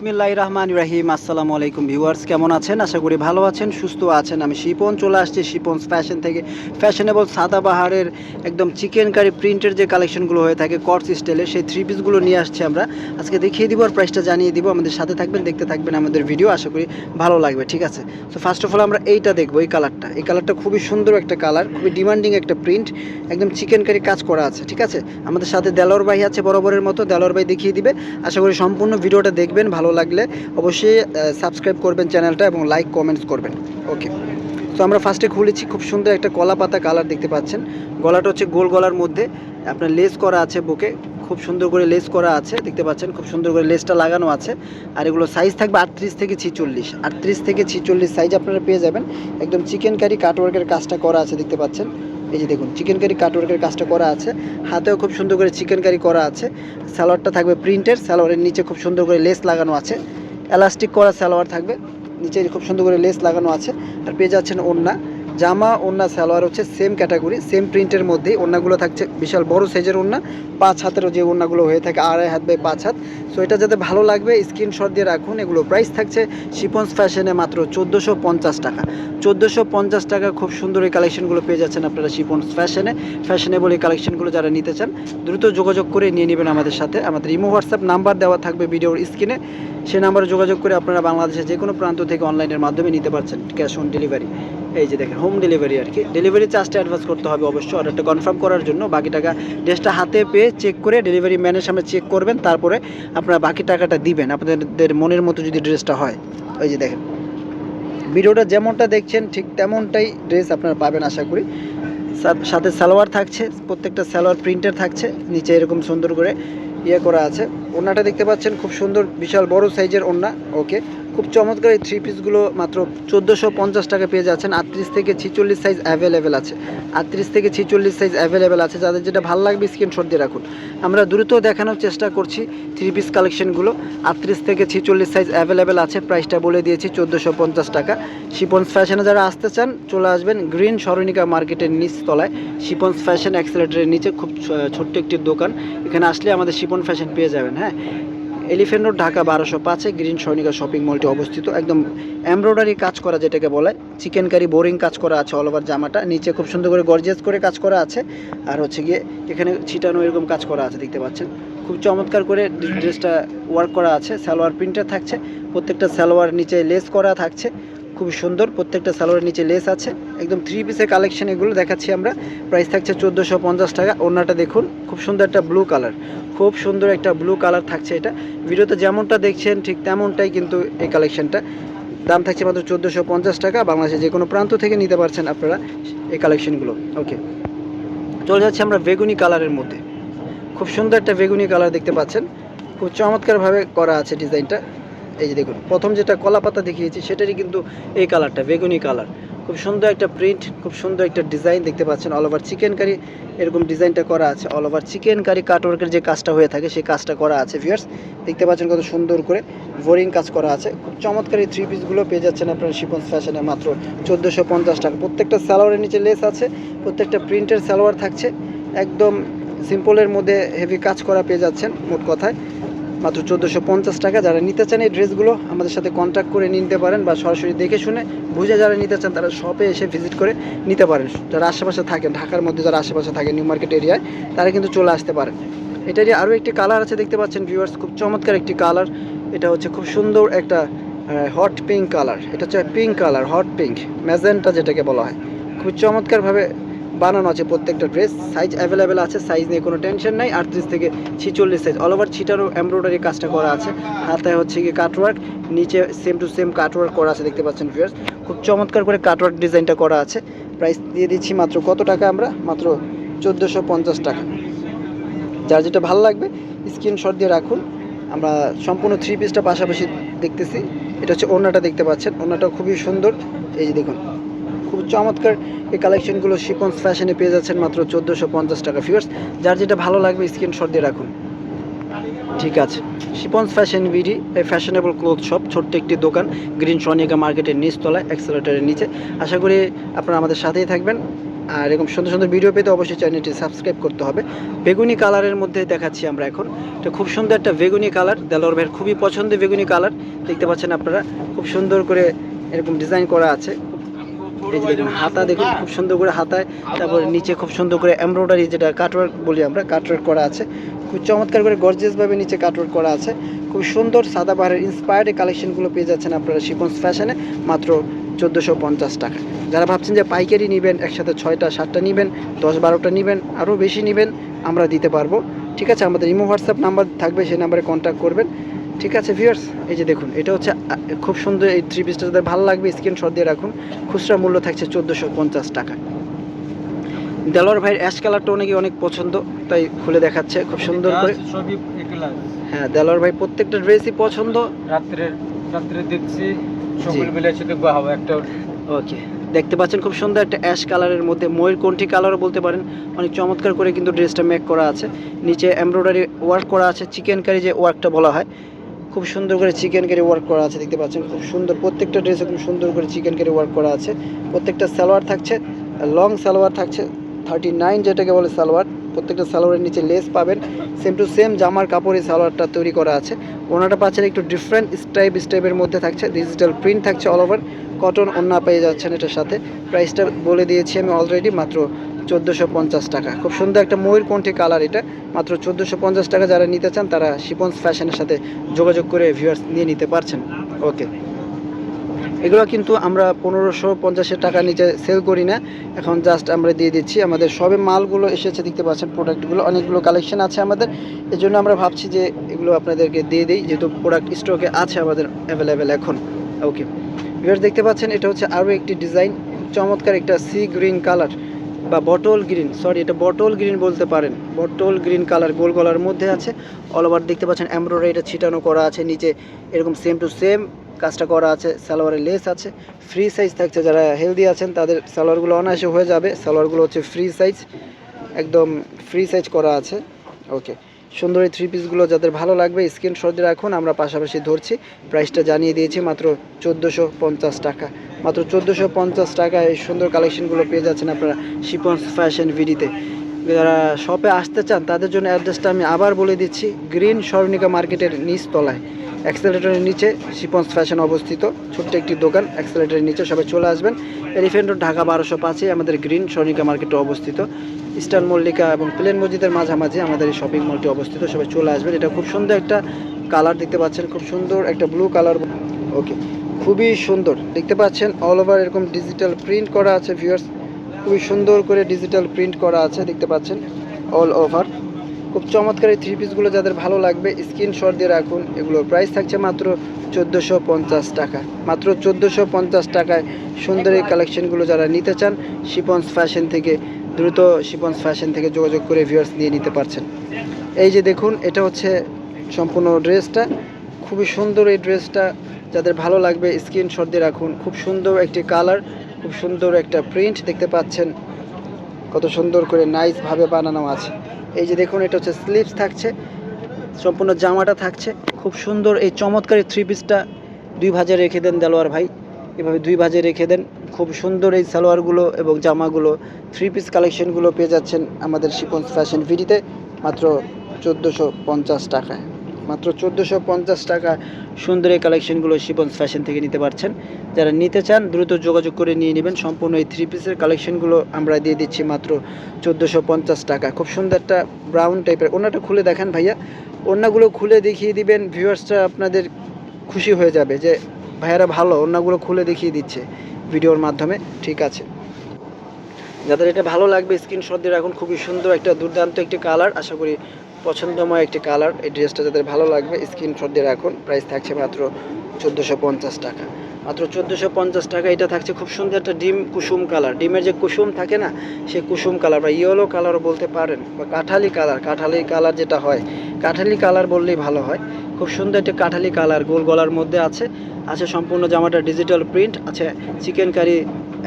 বিসমিল্লাহ রহমান রাহিম। আসসালামু আলাইকুম ভিউয়ার্স, কেমন আছেন? আশা করি ভালো আছেন, সুস্থ আছেন। আমি শিপন, চলে আসছি শিপনস ফ্যাশন থেকে। ফ্যাশনেবল সাদাবাহারের একদম চিকেন কারি প্রিন্টের যে কালেকশনগুলো হয়ে থাকে কর্স স্টাইলের সেই থ্রি পিসগুলো নিয়ে আসছি আমরা। আজকে দেখিয়ে দিব আর প্রাইসটা জানিয়ে দিব। আমাদের সাথে থাকবেন, দেখতে থাকবেন আমাদের ভিডিও আশা করি ভালো লাগবে, ঠিক আছে? তো ফার্স্ট অফ অল আমরা এইটা দেখব, এই কালারটা এই কালারটা খুবই সুন্দর একটা কালার খুবই ডিমান্ডিং একটা প্রিন্ট একদম চিকেন কারি কাজ করা আছে, ঠিক আছে? আমাদের সাথে দেলোয়ার ভাই আছে বরাবরের মতো দেলোয়ার ভাই দেখিয়ে দিবে। আশা করি সম্পূর্ণ ভিডিওটা দেখবেন, ভালো লাগলে অবশ্যই সাবস্ক্রাইব করবেন চ্যানেলটা এবং লাইক কমেন্টস করবেন। ওকে তো আমরা ফার্স্টে খুলেছি, খুব সুন্দর একটা কলা পাতা কালার দেখতে পাচ্ছেন। গলাটা হচ্ছে গোল গলার মধ্যে। আপনার লেস করা আছে বুকে, খুব সুন্দর করে লেস করা আছে, দেখতে পাচ্ছেন? খুব সুন্দর করে লেসটা লাগানো আছে। আর এগুলো সাইজ থাকবে আটত্রিশ থেকে ছিচল্লিশ। আটত্রিশ থেকে ছিচল্লিশ সাইজ আপনারা পেয়ে যাবেন। একদম চিকেন কারি কাটওয়ার্কের কাজটা করা আছে, দেখতে পাচ্ছেন? এই যে দেখুন চিকেন কারি কাটওয়ার্কের কাজটা করা আছে। হাতেও খুব সুন্দর করে চিকেন কারি করা আছে। স্যালোয়ারটা থাকবে প্রিন্টের স্যালোয়ারের নিচে খুব সুন্দর করে লেস লাগানো আছে। এলাস্টিক করা স্যালোয়ার থাকবে, নিচে খুব সুন্দর করে লেস লাগানো আছে। আর পেয়ে যাচ্ছেন ওন্না জামা ওন্না সালোয়ার হচ্ছে সেম ক্যাটাগরি সেম প্রিন্টের মধ্যেই ওন্নাগুলো থাকছে। বিশাল বড় সাইজের ওন্না পাঁচ হাতেরও যে ওন্নাগুলো হয়ে থাকে, আড়াই হাত বাই পাঁচ হাত। সো এটা যাতে ভালো লাগবে স্ক্রিনশট দিয়ে রাখুন, এগুলো প্রাইস থাকছে শিপন্স ফ্যাশনে মাত্র চোদ্দোশো পঞ্চাশ টাকা। চোদ্দোশো পঞ্চাশ টাকা খুব সুন্দর এই কালেকশনগুলো পেয়ে যাচ্ছেন আপনারা শিপন্স ফ্যাশনে। ফ্যাশনেবল এই কালেকশনগুলো যারা নিতে চান, দ্রুত যোগাযোগ করে নিয়ে নেবেন আমাদের সাথে। আমাদের ইমো, হোয়াটসঅ্যাপ নাম্বার দেওয়া থাকবে ভিডিওর স্ক্রিনে। সে নাম্বারে যোগাযোগ করে আপনারা বাংলাদেশের যে কোনো প্রান্ত থেকে অনলাইনের মাধ্যমে নিতে পারছেন ক্যাশ অন ডেলিভারি এই যে দেখেন হোম ডেলিভারি আর কি। ডেলিভারি চার্জটা অ্যাডভান্স করতে হবে অবশ্যই অর্ডারটা কনফার্ম করার জন্য। বাকি টাকা ড্রেসটা হাতে পেয়ে চেক করে ডেলিভারি ম্যানের সামনে চেক করবেন, তারপরে আপনারা বাকি টাকাটা দিবেন। আপনাদের মনের মতো যদি ড্রেসটা হয়। ওই যে দেখেন, ভিডিওটা যেমনটা দেখছেন, ঠিক তেমনটাই ড্রেস আপনারা পাবেন আশা করি। সাথে সালোয়ার থাকছে, প্রত্যেকটা সালোয়ার প্রিন্টার থাকছে, নিচে এরকম সুন্দর করে ইয়ে করা আছে। ওড়নাটা দেখতে পাচ্ছেন, খুব সুন্দর, বিশাল বড় সাইজের ওড়না ওকে খুব চমৎকার এই থ্রি পিসগুলো মাত্র চোদ্দোশো পঞ্চাশ টাকা পেয়ে যাচ্ছেন। আটত্রিশ থেকে ছিচল্লিশ সাইজ অ্যাভেলেবেল আছে। আটত্রিশ থেকে ছিচল্লিশ সাইজ অ্যাভেলেবেল আছে। যাদের যেটা ভালো লাগবে স্ক্রিনশট দিয়ে রাখুন। আমরা দ্রুত দেখানোর চেষ্টা করছি থ্রি পিস কালেকশনগুলো আটত্রিশ থেকে ছিচল্লিশ সাইজ অ্যাভেলেবেল আছে। প্রাইসটা বলে দিয়েছি চোদ্দোশো পঞ্চাশ টাকা। শিপন্স ফ্যাশনে যারা আসতে চান, চলে আসবেন গ্রিন সরণিকা মার্কেটের নিচ তলায় শিপন্স ফ্যাশন অ্যাক্সেলেটারের নিচে খুব ছোট্ট একটি দোকান। এখানে আসলে আমাদের শিপন ফ্যাশন পেয়ে যাবেন হ্যাঁ? এলিফেন্ট রোড ঢাকা বারোশো পাঁচে গ্রিন সৈনিকা শপিং মলটি অবস্থিত। একদম এমব্রয়ডারি কাজ করা যেটাকে বলে। চিকেন কারি বোরিং কাজ করা আছে অল ওভার জামাটা। নিচে খুব সুন্দর করে গর্জিয়াস করে কাজ করা আছে। আর হচ্ছে গিয়ে এখানে ছিটানো এরকম কাজ করা আছে, দেখতে পাচ্ছেন। খুব চমৎকার করে ড্রেসটা ওয়ার্ক করা আছে। সালোয়ার প্রিন্টার থাকছে। প্রত্যেকটা সালোয়ার নিচে লেস করা থাকছে। খুব সুন্দর, প্রত্যেকটা সালোয়ারের নিচে লেস আছে। একদম থ্রি পিসের কালেকশন এগুলো দেখাচ্ছি আমরা। প্রাইস থাকছে চোদ্দোশো পঞ্চাশ টাকা। ওড়নাটা দেখুন, খুব সুন্দর একটা ব্লু কালার খুব সুন্দর একটা ব্লু কালার থাকছে এটা। ভিডিওতে যেমনটা দেখছেন, ঠিক তেমনটাই কিন্তু এই কালেকশনটা দাম থাকছে মাত্র চোদ্দোশো পঞ্চাশ টাকা। বাংলাদেশে যে কোনো প্রান্ত থেকে নিতে পারছেন আপনারা এই কালেকশনগুলো ওকে চলে যাচ্ছে আমরা বেগুনি কালারের মধ্যে। খুব সুন্দর একটা বেগুনি কালার দেখতে পাচ্ছেন। খুব চমৎকারভাবে করা আছে ডিজাইনটা এই যে দেখুন, প্রথম যেটা কলা পাতা দেখিয়েছি, সেটারই কিন্তু এই কালারটা, বেগুনি কালার। খুব সুন্দর একটা প্রিন্ট খুব সুন্দর একটা ডিজাইন দেখতে পাচ্ছেন অল ওভার চিকেন কারি এরকম ডিজাইনটা করা আছে অল ওভার চিকেন কারি কাটওয়ার্কের যে কাজটা হয়ে থাকে, সেই কাজটা করা আছে ভিউয়ার্স দেখতে পাচ্ছেন কত সুন্দর করে বোরিং কাজ করা আছে। খুব চমৎকার এই থ্রি পিসগুলো পেয়ে যাচ্ছেন আপনার শিপন্স ফ্যাশনে মাত্র চোদ্দোশো পঞ্চাশ টাকা। প্রত্যেকটা সালোয়ারের নিচে লেস আছে, প্রত্যেকটা প্রিন্টের সালোয়ার থাকছে। একদম সিম্পলের মধ্যে হেভি কাজ করা পেয়ে যাচ্ছেন, মোট কথায়। মাত্র চোদ্দোশো পঞ্চাশ টাকা। যারা নিতে চান এই ড্রেসগুলো আমাদের সাথে কন্ট্যাক্ট করে নিতে পারেন বা সরাসরি দেখে শুনে বুঝে যারা নিতে চান তারা শপে এসে ভিজিট করে নিতে পারেন। যারা আশেপাশে থাকেন, ঢাকার মধ্যে যারা আশেপাশে থাকেন নিউ মার্কেট এরিয়ায় তারা কিন্তু চলে আসতে পারেন। এটারই আরও একটি কালার আছে দেখতে পাচ্ছেন ভিউয়ার্স খুব চমৎকার একটি কালার এটা হচ্ছে খুব সুন্দর একটা হট পিঙ্ক কালার এটা হচ্ছে pink colour hot pink magenta যেটাকে বলা হয়। খুব চমৎকারভাবে বানানো আছে প্রত্যেকটা ড্রেস সাইজ অ্যাভেলেবেল আছে সাইজ নিয়ে কোনো টেনশন নাই, আটত্রিশ থেকে ছিচল্লিশ সাইজ অল ওভার ছিটারও এমব্রয়ডারি কাজটা করা আছে। হাতে হচ্ছে গিয়ে কাটওয়ার্ক নিচে সেম টু সেম কাটওয়ার্ক করা আছে, দেখতে পাচ্ছেন ভিউয়ার্স খুব চমৎকার করে কাটওয়ার্ক ডিজাইনটা করা আছে। প্রাইস দিয়ে দিচ্ছি মাত্র কত টাকা আমরা? মাত্র চোদ্দোশো পঞ্চাশ টাকা। যার যেটা ভালো লাগবে স্ক্রিনশট দিয়ে রাখুন। আমরা সম্পূর্ণ থ্রি পিসটা পাশাপাশি দেখতেছি। এটা হচ্ছে ওড়নাটা দেখতে পাচ্ছেন। ওড়নাটা খুবই সুন্দর। এই যে দেখুন। খুব চমৎকার এই কালেকশনগুলো শিপন্স ফ্যাশনে পেয়ে যাচ্ছেন মাত্র চোদ্দোশো পঞ্চাশ টাকা। ফিয়ার্স যার যেটা ভালো লাগবে স্ক্রিনশট দিয়ে রাখুন। ঠিক আছে। শিপন্স ফ্যাশন বিডি এই ফ্যাশনেবল ক্লোথ শপ ছোট্ট একটি দোকান গ্রিন সনিকা মার্কেটের নিচতলায় অ্যাক্সেলেটারের নিচে। আশা করি আপনারা আমাদের সাথেই থাকবেন। আর এরকম সুন্দর সুন্দর ভিডিও পেতে অবশ্যই চ্যানেলটি সাবস্ক্রাইব করতে হবে। বেগুনি কালারের মধ্যে দেখাচ্ছি আমরা এখন। এটা খুব সুন্দর একটা বেগুনি কালার দেলোর ভাইয়ের খুবই পছন্দের বেগুনি কালার দেখতে পাচ্ছেন আপনারা, খুব সুন্দর করে এরকম ডিজাইন করা আছে। এই যে দেখুন হাতা দেখুন খুব সুন্দর করে হাতায় তারপরে নিচে খুব সুন্দর করে এমব্রয়ডারি যেটা কাটওয়ার্ক বলি আমরা কাটওয়ার্ক করা আছে। খুব চমৎকার করে গর্জিয়াসভাবে নিচে কাটওয়ার্ক করা আছে। খুব সুন্দর সাদা পাহাড়ের ইন্সপায়ার্ড কালেকশনগুলো পেয়ে যাচ্ছেন আপনারা শিপন্স ফ্যাশনে মাত্র চোদ্দোশো পঞ্চাশ টাকা। যারা ভাবছেন যে পাইকারি নেবেন একসাথে ছয়টা সাতটা নেবেন দশ বারোটা নেবেন আরও বেশি নেবেন আমরা দিতে পারব। ঠিক আছে আমাদের ইমো হোয়াটসঅ্যাপ নাম্বার থাকবে সেই নাম্বারে কন্ট্যাক্ট করবেন। ঠিক আছে ভিউয়ার্স এই যে দেখুন এটা হচ্ছে খুব সুন্দর এই থ্রি পিসটা যাদের ভালো লাগবে স্ক্রিনশট দিয়ে রাখুন। খুচরা মূল্য থাকছে চোদ্দোশো পঞ্চাশ টাকা। দেলোয়ার ভাইয়ের অ্যাশ কালারটা অনেকে অনেক পছন্দ তাই খুলে দেখাচ্ছে খুব সুন্দর করে। হ্যাঁ দেলোয়ার ভাই প্রত্যেকটা ড্রেসই পছন্দ। রাত্রে রাত্রে দেখছি সকল মিলে এসে দেখব হাওয়া একটা ওকে দেখতে পাচ্ছেন খুব সুন্দর একটা অ্যাশ কালারের মধ্যে ময়ূরকণ্ঠী কালারও বলতে পারেন। অনেক চমৎকার করে কিন্তু ড্রেসটা মেক করা আছে। নিচে এমব্রয়ডারি ওয়ার্ক করা আছে চিকেন কারি যে ওয়ার্কটা বলা হয়। খুব সুন্দর করে চিকেন কারি ওয়ার্ক করা আছে, দেখতে পাচ্ছেন খুব সুন্দর, প্রত্যেকটা ড্রেসে খুব সুন্দর করে চিকেন কারি ওয়ার্ক করা আছে। প্রত্যেকটা সালোয়ার থাকছে লং সালোয়ার থাকছে থার্টি নাইন যেটাকে বলে সালোয়ার, প্রত্যেকটা সালোয়ারের নিচে লেস পাবেন। সেম টু সেম জামার কাপড়ে সালোয়ারটা তৈরি করা আছে। ওনাটা পাচ্ছেন একটু ডিফারেন্ট স্টাইপ স্টাইপের মধ্যে থাকছে ডিজিটাল প্রিন্ট থাকছে অল ওভার কটন ওন্না পেয়ে যাচ্ছেন এটার সাথে। প্রাইসটা বলে দিয়েছি আমি অলরেডি মাত্র চোদ্দোশো পঞ্চাশ টাকা। খুব সুন্দর একটা ময়ূর ময়ূরকণ্ঠী কালার এটা। মাত্র চোদ্দোশো পঞ্চাশ টাকা যারা নিতে চান, তারা শিপন্স ফ্যাশনের সাথে যোগাযোগ করে ভিউয়ার্স নিয়ে নিতে পারছেন। ওকে এগুলো কিন্তু আমরা পনেরোশো পঞ্চাশের টাকা নিচে সেল করি না। এখন জাস্ট আমরা দিয়ে দিচ্ছি। আমাদের সবে মালগুলো এসেছে, দেখতে পাচ্ছেন প্রোডাক্টগুলো অনেকগুলো কালেকশন আছে আমাদের। এই জন্য আমরা ভাবছি যে এগুলো আপনাদেরকে দিয়ে দিই, যেহেতু প্রোডাক্ট স্টকে আছে আমাদের অ্যাভেলেবেল এখন। ওকে ভিউয়ার্স দেখতে পাচ্ছেন, এটা হচ্ছে আরও একটি ডিজাইন চমৎকার একটা সি গ্রিন কালার বা বটল গ্রিন সরি এটা বটল গ্রিন বলতে পারেন। বটল গ্রিন কালার গোল গলার মধ্যে আছে। অল ওভার দেখতে পাচ্ছেন এমব্রয়ডারি এটা ছিটানো করা আছে, নিচে এরকম সেম টু সেম কাজটা করা আছে সালোয়ারের লেস আছে। ফ্রি সাইজ থাকছে, যারা হেলদি আছেন, তাদের সালোয়ারগুলো অনায়াসে হয়ে যাবে। সালোয়ারগুলো হচ্ছে ফ্রি সাইজ একদম ফ্রি সাইজ করা আছে। ওকে সুন্দর এই থ্রি পিসগুলো যাদের ভালো লাগবে স্ক্রিনশট দিয়ে রাখুন, আমরা পাশাপাশি ধরছি। প্রাইসটা জানিয়ে দিয়েছি মাত্র চোদ্দোশো টাকা। মাত্র চোদ্দোশো পঞ্চাশ টাকায় এই সুন্দর কালেকশনগুলো পেয়ে যাচ্ছেন আপনারা শিপন্স ফ্যাশন ভিডিতে যারা শপে আসতে চান, তাদের জন্য অ্যাড্রেসটা আমি আবার বলে দিচ্ছি গ্রিন স্বর্ণিকা মার্কেটের নিচ তলায়। অ্যাক্সেলেটারের নিচে শিপন্স ফ্যাশন অবস্থিত, ছোট্ট একটি দোকান অ্যাক্সেলেটারের নিচে সবাই চলে আসবেন। এলিফেন্ট রোড ঢাকা বারোশো পাঁচে আমাদের গ্রিন স্বর্ণিকা মার্কেটে অবস্থিত। ইস্টার্ন মল্লিকা এবং প্লেন মসজিদের মাঝামাঝি আমাদের এই শপিং মলটি অবস্থিত, সবাই চলে আসবেন। এটা খুব সুন্দর একটা কালার দেখতে পাচ্ছেন, খুব সুন্দর একটা ব্লু কালার ওকে খুবই সুন্দর। দেখতে পাচ্ছেন অল ওভার এরকম ডিজিটাল প্রিন্ট করা আছে ভিউয়ার্স খুবই সুন্দর করে ডিজিটাল প্রিন্ট করা আছে, দেখতে পাচ্ছেন অল ওভার খুব চমৎকার এই থ্রি পিসগুলো যাদের ভালো লাগবে স্ক্রিনশট দিয়ে রাখুন। এগুলোর প্রাইস থাকছে মাত্র চোদ্দোশো পঞ্চাশ টাকা। মাত্র চোদ্দোশো পঞ্চাশ টাকায় সুন্দর এই কালেকশনগুলো যারা নিতে চান শিপন্স ফ্যাশন থেকে, দ্রুত শিপন্স ফ্যাশন থেকে যোগাযোগ করে ভিউয়ার্স নিয়ে নিতে পারছেন। এই যে দেখুন, এটা হচ্ছে সম্পূর্ণ ড্রেসটা খুবই সুন্দর এই ড্রেসটা। যাদের ভালো লাগবে স্ক্রিনশট দিয়ে রাখুন। খুব সুন্দর একটি কালার খুব সুন্দর একটা প্রিন্ট দেখতে পাচ্ছেন। কত সুন্দর করে নাইসভাবে বানানো আছে। এই যে দেখুন, এটা হচ্ছে স্লিভস থাকছে। সম্পূর্ণ জামাটা থাকছে। খুব সুন্দর এই চমৎকার থ্রি পিসটা দুই ভাজে রেখে দেন দেলোয়ার ভাই। এভাবে দুই ভাজে রেখে দেন। খুব সুন্দর এই সালোয়ারগুলো এবং জামাগুলো থ্রি পিস কালেকশনগুলো পেয়ে যাচ্ছেন আমাদের শিপন্স ফ্যাশন ভিডিতে মাত্র চোদ্দোশো পঞ্চাশ টাকায়। মাত্র চোদ্দোশো পঞ্চাশ টাকা সুন্দর এই কালেকশনগুলো শিপন্স ফ্যাশন থেকে নিতে পারছেন। যারা নিতে চান, দ্রুত যোগাযোগ করে নিয়ে নেবেন। সম্পূর্ণ এই থ্রি পিসের কালেকশনগুলো আমরা দিয়ে দিচ্ছি মাত্র চোদ্দোশো পঞ্চাশ টাকা। খুব সুন্দর একটা ব্রাউন টাইপের ওনাটা খুলে দেখেন ভাইয়া। ওনাগুলো খুলে দেখিয়ে দিবেন ভিউয়ার্সটা আপনাদের খুশি হয়ে যাবে যে, ভাইয়ারা ভালো, ওনাগুলো খুলে দেখিয়ে দিচ্ছে ভিডিওর মাধ্যমে। ঠিক আছে। যাদের এটা ভালো লাগবে স্ক্রিনশট দিয়ে রাখুন। খুবই সুন্দর একটা দুর্দান্ত একটি কালার আশা করি পছন্দময় একটি কালার, এই ড্রেসটা যাদের ভালো লাগবে, স্ক্রিনশট দিয়ে রাখুন। প্রাইস থাকছে মাত্র চোদ্দোশো পঞ্চাশ টাকা। মাত্র চোদ্দোশো পঞ্চাশ টাকা, এটা থাকছে খুব সুন্দর একটা ডিম কুসুম কালার। ডিমের যে কুসুম থাকে না, সে কুসুম কালার বা ইয়েলো কালারও বলতে পারেন, বা কাঠালি কালার। কাঠালি কালার যেটা হয়, কাঠালি কালার বললেই ভালো হয়। খুব সুন্দর একটা কাঠালি কালার গোল গলার মধ্যে আছে। আছে সম্পূর্ণ জামাটা ডিজিটাল প্রিন্ট, আছে চিকেন কারি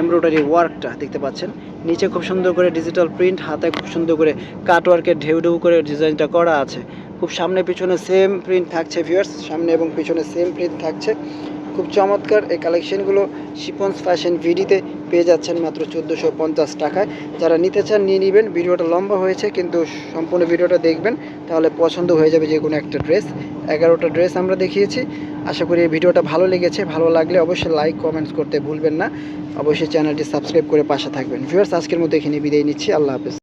এমব্রয়ডারি ওয়ার্কটা দেখতে পাচ্ছেন। নিচে খুব সুন্দর করে ডিজিটাল প্রিন্ট হাতে খুব সুন্দর করে কাটওয়ার্কের ঢেউ ঢেউ করে ডিজাইনটা করা আছে। খুব সামনে পিছনে সেম প্রিন্ট থাকছে ভিউয়ার্স সামনে এবং পিছনে সেম প্রিন্ট থাকছে। খুব চমৎকার এই কালেকশনগুলো শিপন্স ফ্যাশন ভিডিতে পেয়ে যাচ্ছেন মাত্র চোদ্দোশো পঞ্চাশ টাকায়। যারা নিতে চান, নিয়ে নেবেন। ভিডিওটা লম্বা হয়েছে, কিন্তু সম্পূর্ণ ভিডিওটা দেখবেন, তাহলে পছন্দ হয়ে যাবে যে কোনো একটা ড্রেস এগারোটা ড্রেস আমরা দেখিয়েছি। আশা করি এই ভিডিওটা ভালো লেগেছে। ভালো লাগলে অবশ্যই লাইক কমেন্টস করতে ভুলবেন না। অবশ্যই চ্যানেলটি সাবস্ক্রাইব করে পাশে থাকবেন। ভিউয়ার্স আজকের মতো এখানে বিদায় নিচ্ছি। আল্লাহ হাফেজ।